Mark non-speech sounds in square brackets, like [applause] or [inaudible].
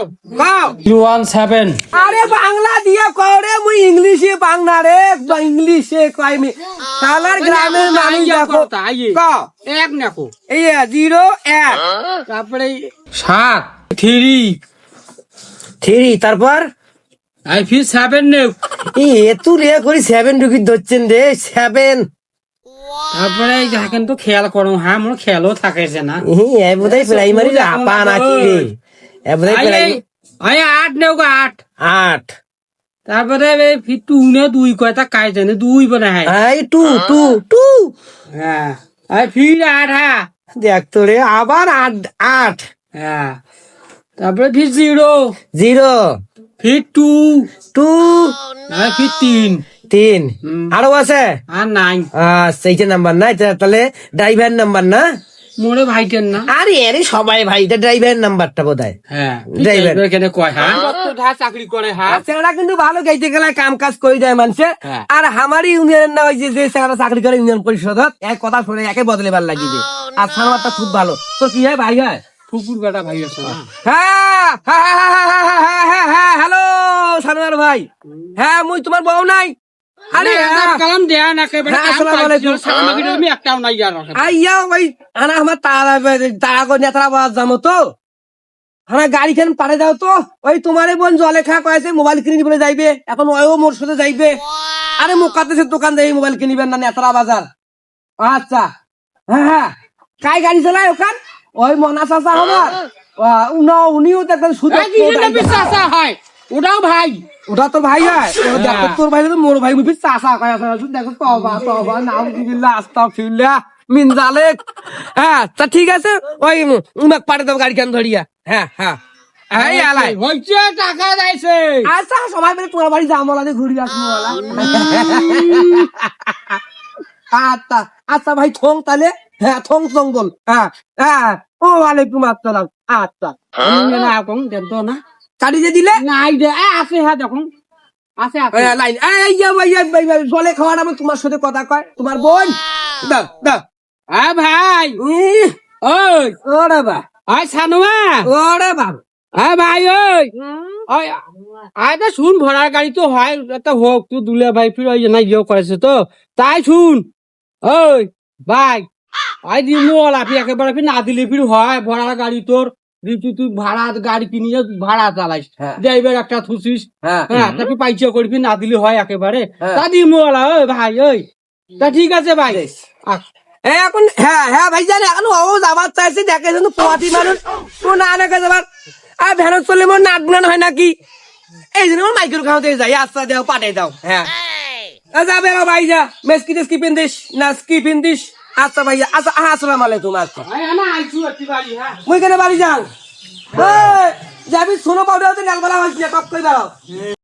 কাও কাও one seven আরে বাংলা দিয়ে করে মুই ইংলিশে বাংলা রে ইংলিশে কয় মি শালার গ্রামের মানুষ দেখো। কাও এক নাকো। এই জিরো এক। তারপরে সাত। থ্রি। থ্রি তারপর? আই ফি সেভেন নেও। এই এতু রে করি সেভেন ঢুকি ধরছেন রে সেভেন তারপরে এই দেখেন তো খেয়াল করো হ্যাঁ মোর খেয়ালও থাকে না। এ বোধহয় প্রাইমারি আপা নাকি রে। আট নেও আট। আট। তারপরে টু নে দুই কয়টা কাই জানে দুই হ্যাঁ। Two two two. হ্যাঁ ফির আট হ্যাঁ। দেখ তো রে আবার আট আট। হ্যাঁ তারপরে ফির জিরো। জিরো। ফির টু। টু। আর ফির তিন। তিন। আরও আছে? আর নাইন আচ্ছা এইটা নাম্বার না তাহলে ড্রাইভার নাম্বার না? ভাইটার না। আরে সবাই ভাইটা ড্রাইভার নাম্বারটা ড্রাইভার কেন কয় হ্যাঁ? চাকরি করে হ্যাঁ? কিন্তু ভালো গাইতে গেলে কাম কাজ করে যায় মানুষে। হ্যাঁ। আর না যে যে চাকরি করে ইউনিয়ন পরিষদ এক কথা শুনে একে বদলে ভালো লাগিবে। oh, আর সানবারটা খুব ভালো। তো কি হয় ভাই হয়? ফুকুর বেটা ভাই আছে হ্যাঁ হ্যাঁ, হ্যাঁ হ্যাঁ হ্যাঁ হ্যাঁ হ্যাঁ হ্যালো সানোয়ার ভাই। হ্যাঁ মুই তোমার বউ নাই। আরে। কালাম দেয়া না একেবারে আসসালামু আলাইকুম। কাজ সামগ্রী একটাও নাই আর আইয়া ওই আনা আমার তারা তারা করে নেতারা বাজ যাব তো। আমার গাড়ি খান পাঠে দাও তো। ওই তোমারে বোন জলে খা কয়েছে মোবাইল কিনে বলে যাইবে। এখন ওয়ও মোর সাথে যাইবে। আরে মুখাতেছে দোকান দেয় মোবাইল কিনিবেন না নেতারা বাজার। আচ্ছা। হ্যাঁ হ্যাঁ। কাই গাড়ি চালায় ওখান? ওই মনা চাচা আমার উনিও একদম সুযোগ হয়? ওটাও ভাই। ওটা তো ভাই হয়। দেখো তোর ভাই তো মোর ভাই মুভি চাষা কয় আছে। দেখো তবা তবা নাম দিবিল্লা আস্তা ফিরলা। মিন জালেক হ্যাঁ তা ঠিক আছে। ওই উমাক পাঠে দাও গাড়ি কেন ধরিয়া। হ্যাঁ হ্যাঁ। টাকা আচ্ছা তোমার বাড়ি যাও মলা ঘুরি আসব [laughs] আচ্ছা আচ্ছা ভাই থং তাহলে। হ্যাঁ থং জঙ্গল। হ্যাঁ হ্যাঁ। ও ওয়ালাইকুম আসসালাম। আচ্ছা। তো না। কাটি দিলে? নাই দে এ, আছে হ্যাঁ দেখুন। আছে লাইন এই জলে খাওয়াটা আমার তোমার সাথে কথা কয় তোমার বোন? দাও দাও। হ্যাঁ ভাই ওই। ওরে বা। আয় সানুয়া ওরে বা। হ্যাঁ ভাই ওই। ওই আয় তো শুন ভড়ার গাড়ি তো হয় একটা হোক তুই দুলে ভাই ফির ওই না ইয়ে করেছে তো। তাই শুন ওই ভাই আই দি মোল আপনি একেবারে না দিলে ফির হয় ভড়ার গাড়ি তোর। তুই তুই ভাড়া গাড়ি কিনিয়ে ভাড়া চালাইস? হ্যাঁ। ড্রাইভার একটা থুসিস। হ্যাঁ। হ্যাঁ তাকে পাইছে করবি? না দিলে হয় একেবারে। হ্যাঁ। তা দি মোল ওই ভাই ওই। তা ঠিক আছে ভাই। এখন হ্যাঁ হ্যাঁ ভাই জানে এখন ও যাবার চাইছে দেখে কিন্তু পোয়াতি মানুষ। ও না নাকে যাবার। আর ভ্যানত চললে মোর নাট গান হয় নাকি? এই জন্য আমার মাইকের খাওয়াতে যাই। আচ্ছা দাও পাঠাই দাও। হ্যাঁ। যাবে ভাই যা। মেসকি টেসকি পিন্দিস না স্কি পিন্দিস আচ্ছা ভাইয়া আচ্ছা হ্যাঁ, আসসালাম আলাইকুম আচ্ছা। মুই কেন বাড়ি যান? যাবি শোনো পাউডার নালবেলা হয়েছে